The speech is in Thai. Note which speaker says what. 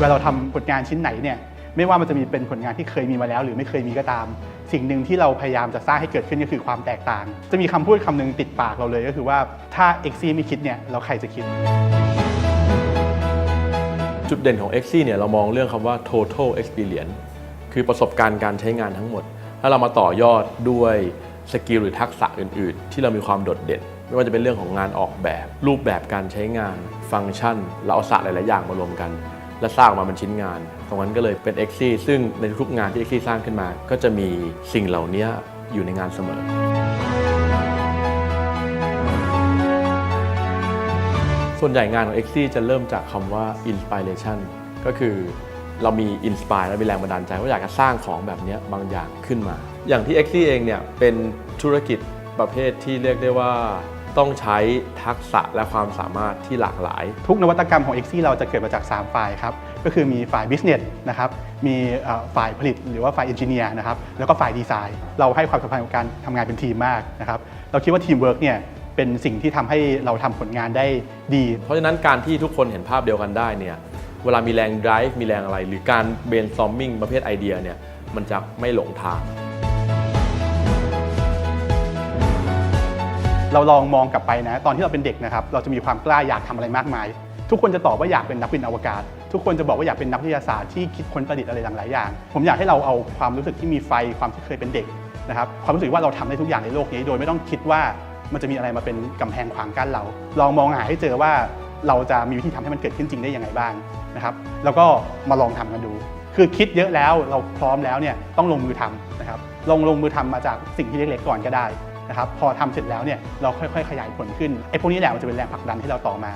Speaker 1: เวลาเราทำผลงานชิ้นไหนเนี่ยไม่ว่ามันจะมีเป็นผลงานที่เคยมีมาแล้ว หรือไม่เคยมีก็ตาม สิ่งหนึ่งที่เราพยายามจะสร้างให้เกิดขึ้นก็คือความแตกต่าง จะมีคำพูดคำหนึงติดปากเราเลยก็คือว่าถ้า x อไม่คิดเนี่ยเราใครจะคิด
Speaker 2: จุดเด่นของ x เนี่ยเรามองเรื่องคำว่า total experience คือประสบการณ์การใช้งานทั้งหมด ถ้าเรามาต่อยอดด้วยสกิลหรือทักษะอื่น ๆ ที่เรามีความโดดเด่น ไม่ว่าจะเป็นเรื่องของงานออกแบบ รูปแบบการใช้งาน ฟังก์ชัน เราเอาศาสตร์หลาย ๆ อย่างมารวมกัน และสร้างออกมาเป็นชิ้นงาน ตรงนั้นก็เลยเป็น x ซึ่งในทุกงานที่ x สร้างขึ้นมา ก็จะมีสิ่งเหล่านี้อยู่ในงานเสมอ ส่วนใหญ่งานของ x อจะเริ่มจากคำว่า inspiration ก็คือเรามี inspire และมีแรงบันดาลใจว่าอยากจะสร้างของแบบนี้บางอย่างขึ้นมา อย่างที่ x อเองเนี่ยเป็นธุรกิจประเภทที่เรียกได้ว่า ต้องใช้ทักษะและความสามารถที่หลากหลาย
Speaker 1: ทุกนวัตกรรมของ x เราจะเกิดมาจาก 3 ฝ่ายครับ ก็คือมีฝ่าย business นะครับ มีเอ่อฝ่ายผลิตหรือว่าฝ่าย engineer นะครับ แล้วก็ฝ่ายดีไซน์ เราให้ความสำคัญกับการทำงานเป็นทีมมากนะครับ เราคิดว่าทีมเวิร์กเนี่ยเป็นสิ่งที่ทำให้เราทำผลงานได้ดี
Speaker 2: เพราะฉะนั้นการที่ทุกคนเห็นภาพเดียวกันได้เนี่ย เวลามีแรง drive มีแรงอะไร หรือการ brainstorming ประเภทไอเดียเนี่ย มันจะไม่หลงทาง
Speaker 1: เราลองมองกลับไปนะ ตอนที่เราเป็นเด็กนะครับ เราจะมีความกล้าอยากทำอะไรมากมาย ทุกคนจะตอบว่าอยากเป็นนักบินอวกาศ ทุกคนจะบอกว่าอยากเป็นนักวิทยาศาสตร์ที่คิดค้นประดิษฐ์อะไรหลายอย่าง ผมอยากให้เราเอาความรู้สึกที่มีไฟความที่เคยเป็นเด็กนะครับ ความรู้สึกว่าเราทำได้ทุกอย่างในโลกนี้ โดยไม่ต้องคิดว่ามันจะมีอะไรมาเป็นกำแพงขวางกั้นเรา ลองมองหาให้เจอว่าเราจะมีวิธีทำให้มันเกิดขึ้นจริงได้ยังไงบ้างนะครับ แล้วก็มาลองทำกันดู คือคิดเยอะแล้วเราพร้อมแล้วเนี่ยต้องลงมือทำนะครับ ลงลงมือทำมาจากสิ่งที่เล็กๆก่อนก็ได้ นะครับพอทำเสร็จแล้วเนี่ยเราค่อยๆ ขยายผลขึ้นไอ้พวกนี้แหละมันจะเป็นแรงผลักดันที่เราต่อมา